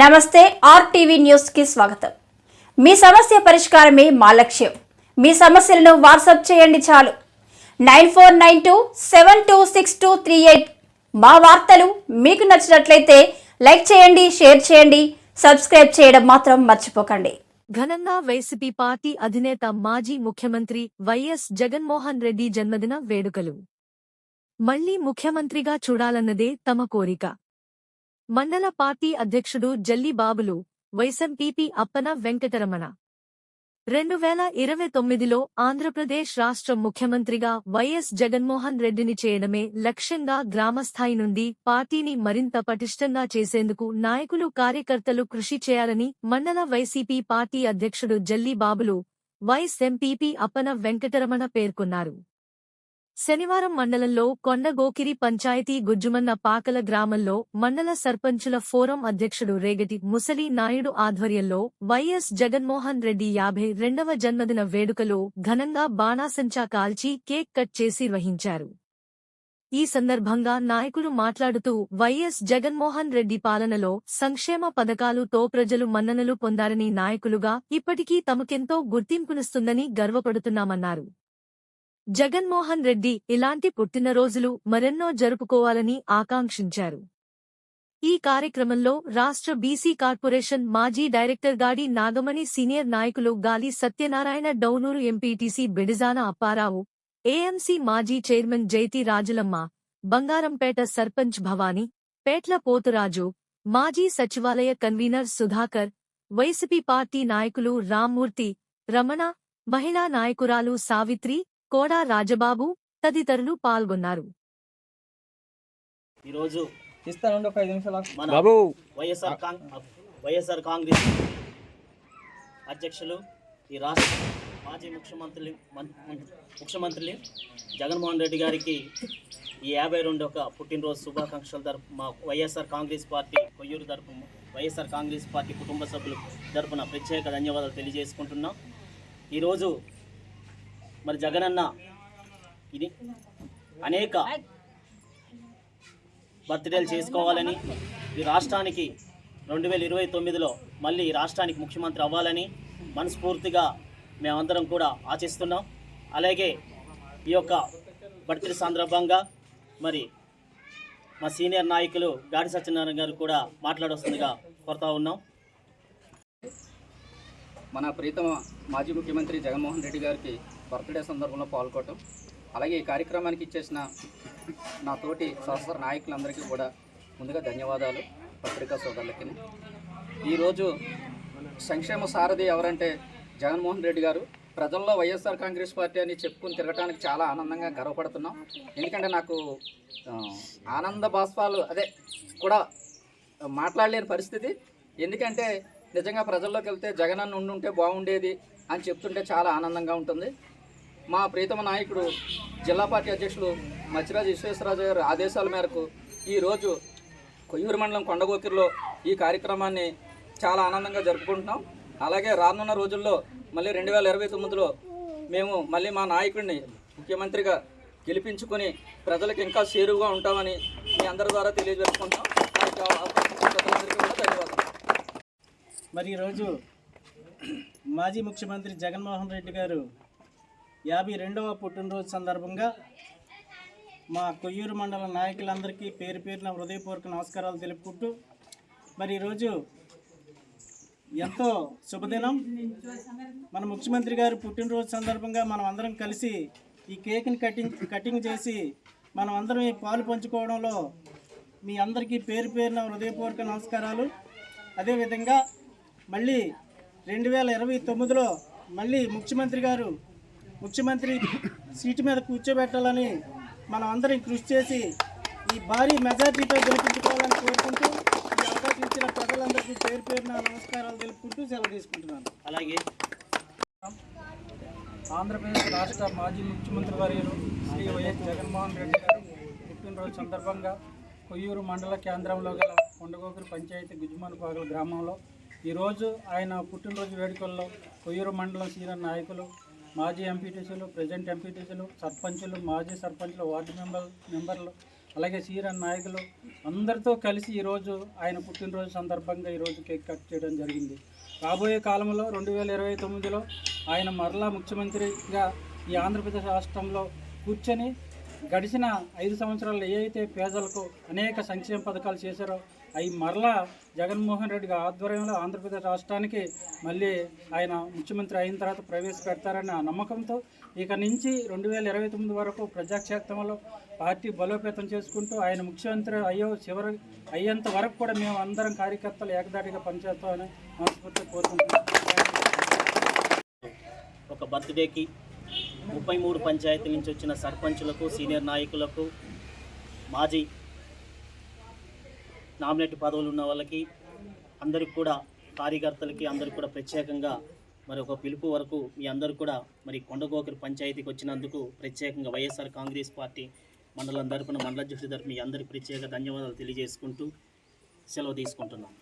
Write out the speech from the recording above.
నమస్తే ఆర్టీవీ న్యూస్కి స్వాగతం. మీ సమస్య పరిష్కారమే మా లక్ష్యం. మీ సమస్యలను వాట్సాప్ చేయండి చాలు. Nine four nine two seven two six two three eight మా వార్తలు మీకు నచ్చినట్లయితే లైక్ చేయండి షేర్ చేయండి సబ్స్క్రైబ్ చేయడం మాత్రం మర్చిపోకండి. ఘనంగా వైసీపీ పార్టీ అధినేత మాజీ ముఖ్యమంత్రి వైఎస్ జగన్మోహన్ రెడ్డి జన్మదిన వేడుకలు. మళ్ళీ ముఖ్యమంత్రిగా చూడాలన్నదే తమ కోరిక. మండల పార్టీ అధ్యక్షుడు జల్లిబాబులు వైసంపీపీ అప్పన వెంకటరమణ. రెండు వేల ఇరవై తొమ్మిదిలో ఆంధ్రప్రదేశ్ రాష్ట్ర ముఖ్యమంత్రిగా వైఎస్ జగన్మోహన్ రెడ్డిని చేయడమే లక్ష్యంగా గ్రామస్థాయి నుండి పార్టీని మరింత పటిష్టంగా చేసేందుకు నాయకులు కార్యకర్తలు కృషి చేయాలని మండల వైసీపీ పార్టీ అధ్యక్షుడు జల్లిబాబులు వైస్ ఎంపీపీ అప్పన వెంకటరమణ పేర్కొన్నారు. శనివారం మండలంలో కొండగోకిరి పంచాయతీ గుజ్జుమన్న పాకల గ్రామంలో మండల సర్పంచుల ఫోరం అధ్యక్షుడు రేగటి ముసలి నాయుడు ఆధ్వర్యంలో వైఎస్ జగన్మోహన్ రెడ్డి యాభై రెండవ జన్మదిన వేడుకలో ఘనంగా బాణాసంచా కాల్చి కేక్ కట్ చేసి వహించారు. ఈ సందర్భంగా నాయకులు మాట్లాడుతూ వైఎస్ జగన్మోహన్ రెడ్డి పాలనలో సంక్షేమ పథకాలుతో ప్రజలు మన్ననలు పొందారని నాయకులుగా ఇప్పటికీ తమకెంతో గుర్తింపునిస్తుందని గర్వపడుతున్నామన్నారు. జగన్మోహన్ రెడ్డి ఇలాంటి పుట్టినరోజులు మరెన్నో జరుపుకోవాలని ఆకాంక్షించారు. ఈ కార్యక్రమంలో రాష్ట్ర బీసీ కార్పొరేషన్ మాజీ డైరెక్టర్ గాడి నాగమణి సీనియర్ నాయకులు గాలి సత్యనారాయణ డౌనూరు ఎంపీటీసీ బిడిజాన అప్పారావు ఏఎంసీ మాజీ చైర్మన్ జైతి రాజులమ్మ బంగారంపేట సర్పంచ్ భవానీ పేట్ల పోతురాజు మాజీ సచివాలయ కన్వీనర్ సుధాకర్ వైసీపీ పార్టీ నాయకులు రామ్మూర్తి రమణ మహిళా నాయకురాలు సావిత్రి కోడా రాజబాబు తదితరులు పాల్గొన్నారు. ఈరోజు ఇస్తానండి ఒక ఐదు నిమిషాలు ఆగు. మన బాబు! వైఎస్ఆర్ కాంగ్ వైఎస్ఆర్ కాంగ్రెస్ అధ్యక్షులు ఈ రాష్ట్ర మాజీ ముఖ్యమంత్రి ముఖ్యమంత్రి జగన్మోహన్ రెడ్డి గారికి ఈ యాభై రెండు ఒక పుట్టినరోజు శుభాకాంక్షలు తరపు మా వైఎస్ఆర్ కాంగ్రెస్ పార్టీ కొయ్యూరు తరపు వైఎస్ఆర్ కాంగ్రెస్ పార్టీ కుటుంబ సభ్యులు తరపున ప్రత్యేక ధన్యవాదాలు తెలియజేసుకుంటున్నాం. ఈరోజు మరి జగనన్న ఇది అనేక బర్త్డేలు చేసుకోవాలని ఈ రాష్ట్రానికి రెండు వేల ఇరవై తొమ్మిదిలో మళ్ళీ ఈ రాష్ట్రానికి ముఖ్యమంత్రి అవ్వాలని మనస్ఫూర్తిగా మేమందరం కూడా ఆశిస్తున్నాం. అలాగే ఈ యొక్క బర్త్డే సందర్భంగా మరి మా సీనియర్ నాయకులు గాడి సత్యనారాయణ గారు కూడా మాట్లాడొస్తుందిగా కోరుతా ఉన్నాం. మన ప్రీతమ మాజీ ముఖ్యమంత్రి జగన్మోహన్ రెడ్డి గారికి బర్త్డే సందర్భంలో పాల్గొనడం అలాగే ఈ కార్యక్రమానికి ఇచ్చేసిన నా తోటి సహస్ర నాయకులందరికీ కూడా ముందుగా ధన్యవాదాలు పత్రికా సోదరులకి. ఈరోజు సంక్షేమ సారథి ఎవరంటే జగన్మోహన్ రెడ్డి గారు. ప్రజల్లో వైఎస్ఆర్ కాంగ్రెస్ పార్టీ అని చెప్పుకుని తిరగడానికి చాలా ఆనందంగా గర్వపడుతున్నాం. ఎందుకంటే నాకు ఆనంద బాష్పాలు అదే కూడా మాట్లాడలేని పరిస్థితి. ఎందుకంటే నిజంగా ప్రజల్లోకి వెళ్తే జగన్ అన్న ఉండుంటే బాగుండేది అని చెప్తుంటే చాలా ఆనందంగా ఉంటుంది. మా ప్రీతమ నాయకుడు జిల్లా పార్టీ అధ్యక్షులు మచ్చిరాజు విశ్వేశ్వరరాజు గారి ఆదేశాల మేరకు ఈరోజు కొయ్యూరు మండలం కొండగోకిరిలో ఈ కార్యక్రమాన్ని చాలా ఆనందంగా జరుపుకుంటున్నాం. అలాగే రానున్న రోజుల్లో మళ్ళీ రెండు వేల ఇరవై తొమ్మిదిలో మేము మళ్ళీ మా నాయకుడిని ముఖ్యమంత్రిగా గెలిపించుకొని ప్రజలకు ఇంకా చేరువుగా ఉంటామని మీ అందరి ద్వారా తెలియజేసుకుంటాం ధన్యవాదాలు మరి ఈరోజు మాజీ ముఖ్యమంత్రి జగన్మోహన్ రెడ్డి గారు యాభై రెండవ పుట్టినరోజు సందర్భంగా మా కొయ్యూరు మండల నాయకులందరికీ పేరు పేరున హృదయపూర్వక నమస్కారాలు తెలుపుకుంటూ మరి ఈరోజు ఎంతో శుభదినం. మన ముఖ్యమంత్రి గారు పుట్టినరోజు సందర్భంగా మనం అందరం కలిసి ఈ కేక్ని కటింగ్ కటింగ్ చేసి మనం అందరం ఈ పాలు పంచుకోవడంలో మీ అందరికీ పేరు పేరున హృదయపూర్వక నమస్కారాలు. అదేవిధంగా మళ్ళీ రెండు వేల ఇరవై తొమ్మిదిలో మళ్ళీ ముఖ్యమంత్రి గారు ముఖ్యమంత్రి సీటు మీద కూర్చోబెట్టాలని మనం అందరం కృషి చేసి ఈ భారీ మెజార్టీతో గెలిపించుకోవాలని కోరుకుంటూ ఈ అవకాశం ఇచ్చిన ప్రజలందరికీ పేరు పేరున నమస్కారాలు తెలుపుకుంటూ సెలవు తీసుకుంటున్నాను. అలాగే. ఆంధ్రప్రదేశ్ రాష్ట్ర మాజీ ముఖ్యమంత్రి వర్యులు శ్రీ వైఎస్ జగన్మోహన్ రెడ్డి గారు పుట్టినరోజు సందర్భంగా కొయ్యూరు మండల కేంద్రంలో గల కొండగోకురు పంచాయతీ గుజ్జుమనపాగల గ్రామంలో ఈరోజు ఆయన పుట్టినరోజు వేడుకల్లో కొయ్యూరు మండలం సీనియర్ నాయకులు మాజీ ఎంపీటీసీలు ప్రజెంట్ ఎంపీటీసీలు సర్పంచులు మాజీ సర్పంచులు వార్డు మెంబర్ మెంబర్లు అలాగే సీనియర్ నాయకులు అందరితో కలిసి ఈరోజు ఆయన పుట్టినరోజు సందర్భంగా ఈరోజు కేక్ కట్ చేయడం జరిగింది. రాబోయే కాలంలో రెండు వేల ఇరవై తొమ్మిదిలో ఆయన మరలా ముఖ్యమంత్రిగా ఈ ఆంధ్రప్రదేశ్ రాష్ట్రంలో కూర్చొని గడిచిన ఐదు సంవత్సరాలు ఏ అయితే పేదలకు అనేక సంక్షేమ పథకాలు చేశారో అవి మరలా జగన్మోహన్ రెడ్డి ఆధ్వర్యంలో ఆంధ్రప్రదేశ్ రాష్ట్రానికి మళ్ళీ ఆయన ముఖ్యమంత్రి అయిన తర్వాత ప్రవేశపెడతారన్న నమ్మకంతో ఇక నుంచి రెండు వేల ఇరవై తొమ్మిది వరకు ప్రజాక్షేత్రంలో పార్టీ బలోపేతం చేసుకుంటూ ఆయన ముఖ్యమంత్రి అయ్యో చివరి అయ్యేంత వరకు కూడా మేము అందరం కార్యకర్తలు ఏకదాటిగా పనిచేస్తామని మనస్ఫూర్తిగా కోరుకుంటున్నాం. ఒక బర్త్డేకి ముప్పై మూడు పంచాయతీ నుంచి వచ్చిన సర్పంచులకు సీనియర్ నాయకులకు మాజీ నామినేట్ పదవులు ఉన్న వాళ్ళకి అందరికి కూడా కార్యకర్తలకి అందరికి కూడా ప్రత్యేకంగా మరి ఒక పిలుపు వరకు మీ అందరూ కూడా మరి కొండగోకరి పంచాయతీకి వచ్చినందుకు ప్రత్యేకంగా వైఎస్ఆర్ కాంగ్రెస్ పార్టీ మండలం తరపున మండల అధ్యక్షుడి తరపున మీ అందరికి ప్రత్యేక ధన్యవాదాలు తెలియజేసుకుంటూ సెలవు తీసుకుంటున్నాను